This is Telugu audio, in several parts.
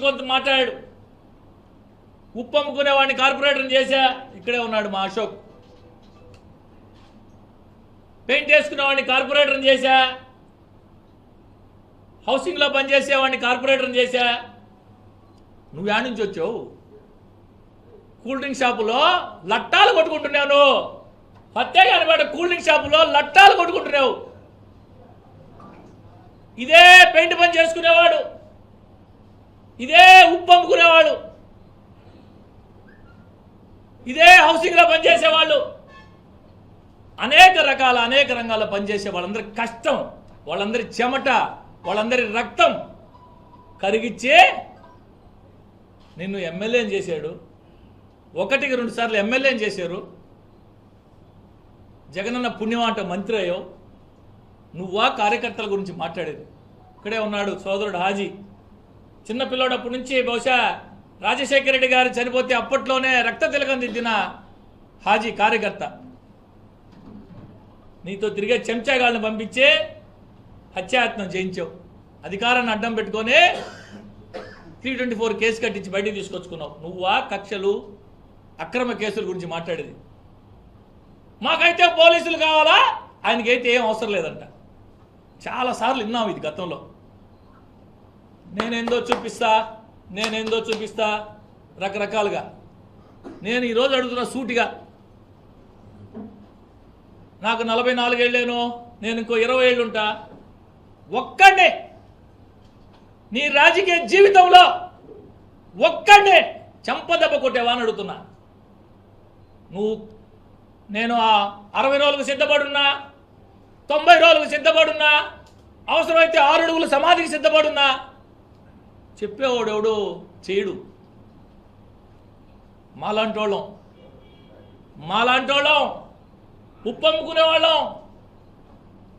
గురించి కొంత మాట్లాడాడు. ఉప్పు అమ్ముకునేవాడిని కార్పొరేటర్ని చేశా. ఇక్కడే ఉన్నాడు మా అశోక్. పెయింట్ వేసుకునేవాడిని కార్పొరేటర్ని చేశా. హౌసింగ్లో పనిచేసేవాడిని కార్పొరేటర్ని చేశా. నువ్వు యాడ్ నుంచి వచ్చావు? కూల్ డ్రింక్ షాపులో లట్టాలు కొట్టుకుంటున్నావు నువ్వు. హత్యాగాని కూల్ డ్రింక్ షాపులో లట్టాలు కొట్టుకుంటున్నావు. ఇదే పెయింట్ పని చేసుకునేవాడు. ఇదే ఉప్పు అమ్ముకునేవాడు ఇదే హౌసింగ్లో పనిచేసేవాళ్ళు. అనేక రకాల అనేక రంగాల్లో పనిచేసే వాళ్ళందరి కష్టం వాళ్ళందరి చెమట వాళ్ళందరి రక్తం కరిగిచ్చే నిన్ను ఎమ్మెల్యేని చేశాడు. ఒకటికి రెండు సార్లు ఎమ్మెల్యేని చేశారు. జగనన్న పుణ్యమాట మంత్రి అయ్యో నువ్వా కార్యకర్తల గురించి మాట్లాడేది. ఇక్కడే ఉన్నాడు సోదరుడు హాజీ. చిన్న పిల్లోడప్పటి నుంచి బహుశా రాజశేఖర రెడ్డి గారు చనిపోతే అప్పట్లోనే రక్త తిలకం దిద్దిన హాజీ కార్యకర్త. నీతో తిరిగే చెంచాగాళ్ళని పంపించి హత్యాయత్నం చేయించావు. అధికారాన్ని అడ్డం పెట్టుకొని త్రీ ట్వంటీ ఫోర్ కేసు కట్టించి బయటికి తీసుకొచ్చుకున్నావు. నువ్వా కక్షలు అక్రమ కేసుల గురించి మాట్లాడేది. మాకైతే పోలీసులు కావాలా? ఆయనకైతే ఏం అవసరం లేదంట. చాలాసార్లు విన్నాం ఇది గతంలో. నేనేందో చూపిస్తా నేనేందో చూపిస్తా రకరకాలుగా. నేను ఈరోజు అడుగుతున్న సూటిగా. నాకు నలభై నాలుగేళ్ళేను నేను ఇంకో ఇరవై ఏళ్ళు ఉంటా ఒక్కడే నీ రాజకీయ జీవితంలో ఒక్కడే చంపదెబ్బ కొట్టేవా అని అడుగుతున్నా. నువ్వు నేను ఆ అరవై రోజులకు సిద్ధపడున్నా తొంభై రోజులకు సిద్ధపడున్నా అవసరమైతే ఆరు అడుగులు సమాధికి సిద్ధపడున్నా చెప్పేవాడు చేయడు. మాలాంటి వాళ్ళం మాలాంటి వాళ్ళం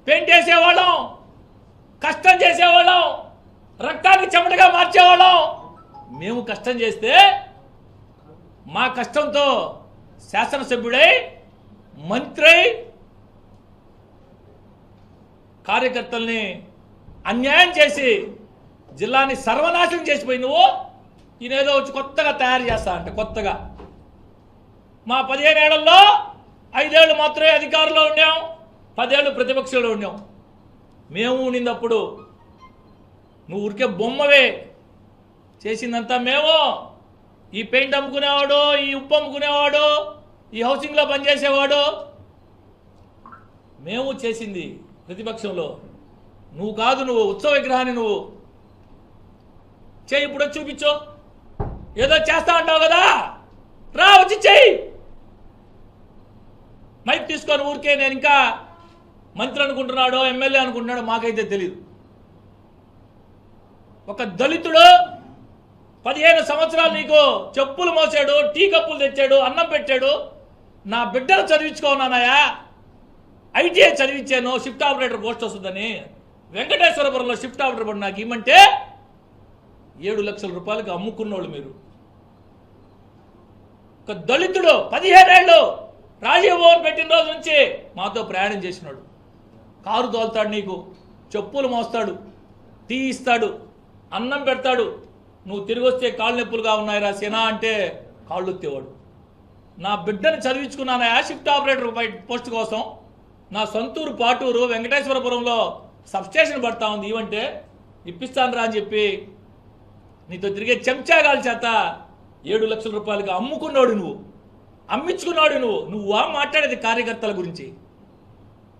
పెయింట్ వేసేవాళ్ళం. కష్టం చేసేవాళ్ళం. రక్తాన్ని చెమటగా మార్చేవాళ్ళం. మేము కష్టం చేస్తే మా కష్టంతో శాసనసభ్యుడై మంత్రి కార్యకర్తల్ని అన్యాయం చేసి జిల్లాని సర్వనాశనం చేసిపోయి నువ్వు ఈయనేదో వచ్చి కొత్తగా తయారు చేస్తా అంటే కొత్తగా. మా పదిహేను ఏళ్ళలో ఐదేళ్ళు మాత్రమే అధికారంలో ఉండాం పదేళ్ళు ప్రతిపక్షంలో ఉండాం. మేము ఉండినప్పుడు నువ్వు ఊరికే బొమ్మవే. చేసిందంతా మేము. ఈ పెయింట్ అమ్ముకునేవాడు ఈ ఉప్పు అమ్ముకునేవాడు ఈ హౌసింగ్లో పనిచేసేవాడు. మేము చేసింది ప్రతిపక్షంలో. నువ్వు కాదు నువ్వు ఉత్సవ విగ్రహాన్ని నువ్వు చేయి ఇప్పుడు చూపించో. ఏదో చేస్తా అంటావు కదా? రా వచ్చి చెయ్యి మైక్ తీసుకొని ఊరికే నేను ఇంకా మంత్రి అనుకుంటున్నాడో ఎమ్మెల్యే అనుకుంటున్నాడో మాకైతే తెలియదు ఒక దళితుడు పదిహేను సంవత్సరాలు నీకు చెప్పులు మోసాడు టీ కప్పులు తెచ్చాడు అన్నం పెట్టాడు. నా బిడ్డలు చదివించుకోనానయా ఐటీఐ చదివించాను షిఫ్ట్ ఆపరేటర్ పోస్ట్ వస్తుందని. వెంకటేశ్వరపురంలో షిఫ్ట్ ఆపరేటర్ పడి నాకు ఇమ్మంటే ఏడు లక్షల రూపాయలకు అమ్ముకున్నోళ్ళు మీరు. ఒక దళితుడు పదిహేనేళ్ళు రాజీవ్ భవన్ పెట్టిన రోజు నుంచి మాతో ప్రయాణం చేసినాడు. కారు తోలుతాడు నీకు చెప్పులు మోస్తాడు టీ ఇస్తాడు అన్నం పెడతాడు. నువ్వు తిరిగి వస్తే కాళ్ళు నొప్పులుగా ఉన్నాయిరా సేనా అంటే కాళ్ళు ఎత్తేవాడు నా బిడ్డని చదివించుకున్నాను ఆ షిఫ్ట్ ఆపరేటర్ పోస్ట్ కోసం నా సొంతూరు పాటూరు వెంకటేశ్వరపురంలో సబ్స్టేషన్ పడతా ఉంది. ఇవంటే ఇప్పిస్తాను రా అని చెప్పి నీతో తిరిగే చెంచాగాల చేత ఏడు లక్షల రూపాయలుగా అమ్ముకున్నాడు నువ్వు. అమ్మించుకున్నాడు నువ్వు. నువ్వా మాట్లాడేది కార్యకర్తల గురించి?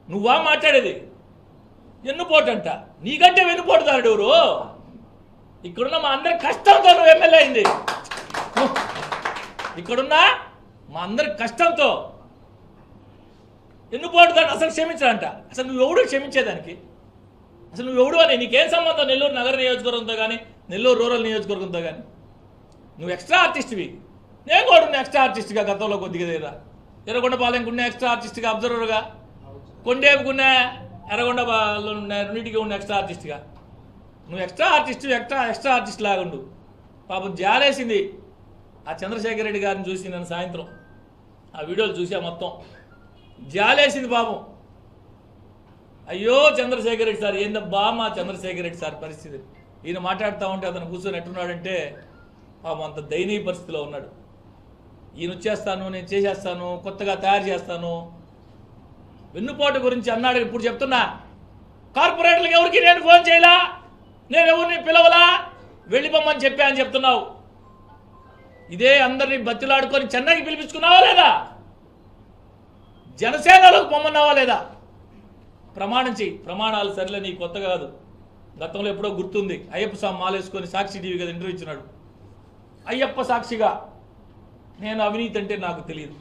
నువ్వా మాట్లాడేది? ఎన్నుపోటంట నీకంటే వెన్నుపోటుదారుడు ఎవరు? ఇక్కడున్న మా అందరి కష్టంతో నువ్వు ఎమ్మెల్యే అయింది. ఇక్కడున్న మా అందరి కష్టంతో. ఎన్నుపోటుదాన్ని అసలు క్షమించాలంట అసలు నువ్వు ఎవడు క్షమించేదానికి? అసలు నువ్వు ఎవడు అని నీకేం సంబంధం? నెల్లూరు నగర నియోజకవర్గంతో కానీ నెల్లూరు రూరల్ నియోజకవర్గంతో కానీ నువ్వు ఎక్స్ట్రా ఆర్టిస్ట్వి నేను కూడా ఎక్స్ట్రా ఆర్టిస్ట్గా గతంలో కొద్దిగా లేదా. ఎర్రగొండపాలెంకి ఉన్న ఎక్స్ట్రా ఆర్టిస్ట్గా అబ్జర్వర్గా కొండేపుకున్న ఎర్రగొండలో ఉన్న రెండింటికి ఉన్న ఎక్స్ట్రా ఆర్టిస్ట్గా నువ్వు extra artist extra extra artist లాగా ఉండు. పాపం జాలేసింది. ఆ చంద్రశేఖర్ రెడ్డి గారిని చూసి నేను సాయంత్రం. ఆ వీడియోలు చూసా మొత్తం. జాలేసింది పాపం. అయ్యో చంద్రశేఖర్ రెడ్డి సార్ ఏందబ్బా మా చంద్రశేఖర్ రెడ్డి సార్ పరిస్థితి. ఈయన మాట్లాడుతూ ఉంటే అతను కూర్చొని ఎట్టున్నాడంటే పాపం అంత దయనీయ పరిస్థితిలో ఉన్నాడు. ఈయన వచ్చేస్తాను నేను చేసేస్తాను కొత్తగా తయారు చేస్తాను. వెన్నుపోటు గురించి అన్నాడు ఇప్పుడు చెప్తున్నా. కార్పొరేటర్లకు ఎవరికి నేను ఫోన్ చేయలా? నేను ఎవరిని పిలవలా? వెళ్ళిపోమని చెప్పా అని చెప్తున్నావు. ఇదే అందరినీ బతిలాడుకొని చెన్నైకి పిలిపించుకున్నావా లేదా? జనసేనలోకి పొమ్మన్నావా లేదా? ప్రమాణం చెయ్యి. ప్రమాణాలు సరిలే నీ కొత్త కాదు. గతంలో ఎప్పుడో గుర్తుంది. అయ్యప్ప స్వామి మాలేసుకొని సాక్షి టీవీ కదా ఇంటర్వ్యూ ఇచ్చినాడు. అయ్యప్ప సాక్షిగా నేను అవినీతి అంటే నాకు తెలియదు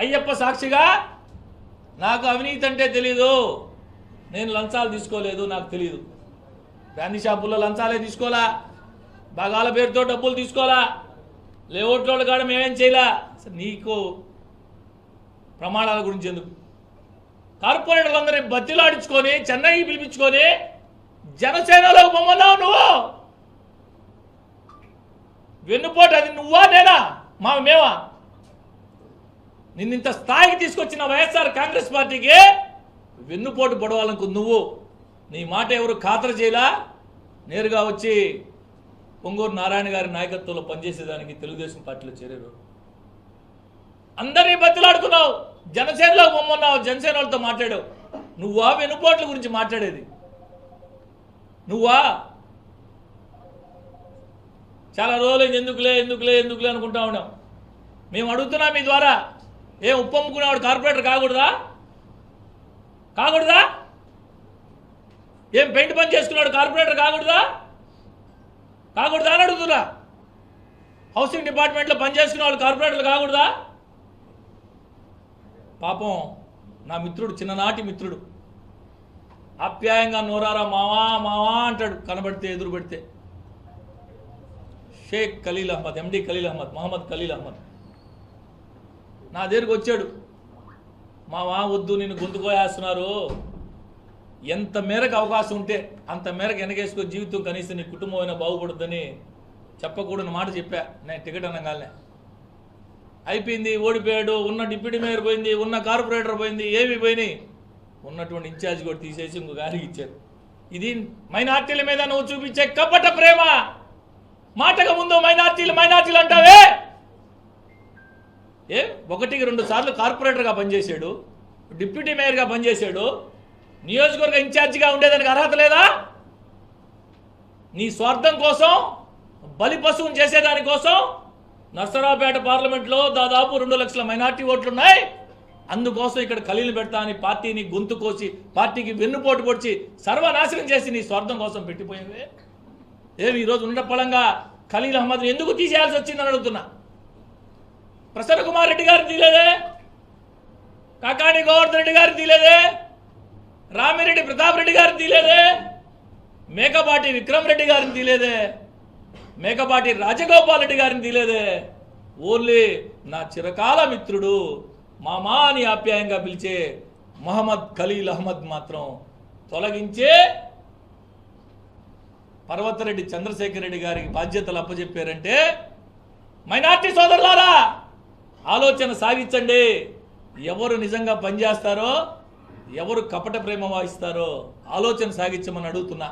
అయ్యప్ప సాక్షిగా నాకు అవినీతి అంటే తెలీదు. నేను లంచాలు తీసుకోలేదు నాకు తెలియదు బ్రాందీ షాపుల్లో లంచాలే తీసుకోలా. భాగాల పేరుతో డబ్బులు తీసుకోలా. లేఅవుట్ల కాడ మేమేం చేయలా? నీకు ప్రమాణాల గురించి ఎందుకు? కార్పొరేటర్లందరినీ బతిలాడించుకొని చెన్నైకి పిలిపించుకొని జనసేనలోకి పొమ్మన్నావు నువ్వు? వెన్నుపోటు అది నువ్వా నేనా? మా మేమా? నిన్నింత స్థాయికి తీసుకొచ్చిన వైఎస్ఆర్ కాంగ్రెస్ పార్టీకి వెన్నుపోటు పడవాలనుకు నువ్వు. నీ మాట ఎవరు ఖాతరు చేయలా? నేరుగా వచ్చి పొంగూరు నారాయణ గారి నాయకత్వంలో పనిచేసేదానికి తెలుగుదేశం పార్టీలో చేరారు. అందరినీ బతిలాడుకున్నావు. జనసేనలో బొమ్మన్నావు. జనసేన వాళ్ళతో మాట్లాడావు. నువ్వా వెనుపోట్ల గురించి మాట్లాడేది? నువ్వా? చాలా రోజులు ఎందుకులే ఎందుకులే ఎందుకులే అనుకుంటా ఉన్నాం మేము అడుగుతున్నాం మీ ద్వారా. ఏం ఉప్పమ్ముకునేవాడు కార్పొరేటర్ కాకూడదా? కాకూడదా? ఏం పెయింట్ పని చేసుకున్నాడు కార్పొరేటర్ కాకూడదా? కాకూడదా అని అడుగుతున్నా. హౌసింగ్ డిపార్ట్మెంట్లో పనిచేసుకునే వాళ్ళు కార్పొరేటర్లు కాకూడదా? పాపం నా మిత్రుడు చిన్ననాటి మిత్రుడు. ఆప్యాయంగా నోరారా మావా మావా అంటాడు. కనబడితే ఎదురు పెడితే. షేక్ ఖలీల్ అహ్మద్ ఎండి ఖలీల్ అహ్మద్ మహమ్మద్ ఖలీల్ అహ్మద్. నా దగ్గరికి వచ్చాడు. మావా వద్దు నిన్ను గొంతుకోయేస్తున్నారు ఎంత మేరకు అవకాశం ఉంటే అంత మేరకు వెనకేసుకో జీవితం కనీసం నీ కుటుంబం అయినా బాగుపడుద్దని చెప్పకూడని మాట చెప్పా. నేను టికెట్ అనగానే. అయిపోయింది ఓడిపోయాడు. ఉన్న డిప్యూటీ మేయర్ పోయింది ఉన్న కార్పొరేటర్ పోయింది ఏమి పోయినాయి. ఉన్నటువంటి ఇన్ఛార్జ్ కూడా తీసేసి ఇంకో గారికి ఇచ్చారు. ఇది మైనార్టీల మీద నువ్వు చూపించే కపట ప్రేమ. మాటగా ముందు మైనార్టీలు మైనార్టీలు అంటావే? ఏ? ఒకటికి రెండు సార్లు కార్పొరేటర్గా పనిచేశాడు డిప్యూటీ మేయర్గా పనిచేశాడు నియోజకవర్గ ఇన్ఛార్జిగా ఉండేదానికి అర్హత లేదా? నీ స్వార్థం కోసం బలి పశువుని చేసేదానికోసం నర్సరావుపేట పార్లమెంట్లో దాదాపు రెండు లక్షల మైనార్టీ ఓట్లు ఉన్నాయి అందుకోసం ఇక్కడ ఖలీలు పెడతా అని పార్టీని గొంతు కోసి పార్టీకి వెన్నుపోటు పొడిచి సర్వనాశనం చేసి నీ స్వార్థం కోసం పెట్టిపోయేవే? ఏమి ఈరోజు ఉండపళంగా ఖలీల్ అహ్మద్ ఎందుకు తీసేయాల్సి వచ్చిందని అడుగుతున్నా? ప్రసన్న కుమార్ రెడ్డి గారు తీలేదే? కాకాణి గోవర్ధన్ రెడ్డి గారిని తీలేదే? రామిరెడ్డి ప్రతాప్ రెడ్డి గారు తీలేదే? మేకపాటి విక్రమ్ రెడ్డి గారిని తీలేదే? మేకపాటి రాజగోపాల్ రెడ్డి గారిని తీలేదే? ఓన్లీ నా చిరకాల మిత్రుడు మామా అని ఆప్యాయంగా పిలిచే మహమ్మద్ ఖలీల్ అహ్మద్ మాత్రం తొలగించే పర్వతరెడ్డి చంద్రశేఖర్ రెడ్డి గారికి బాధ్యతలు అప్పచెప్పారంటే మైనార్టీ సోదరులారా ఆలోచన సాగించండి. ఎవరు నిజంగా పనిచేస్తారో ఎవరు కపట ప్రేమ వహిస్తారో ఆలోచన సాగించమని అడుగుతున్నా.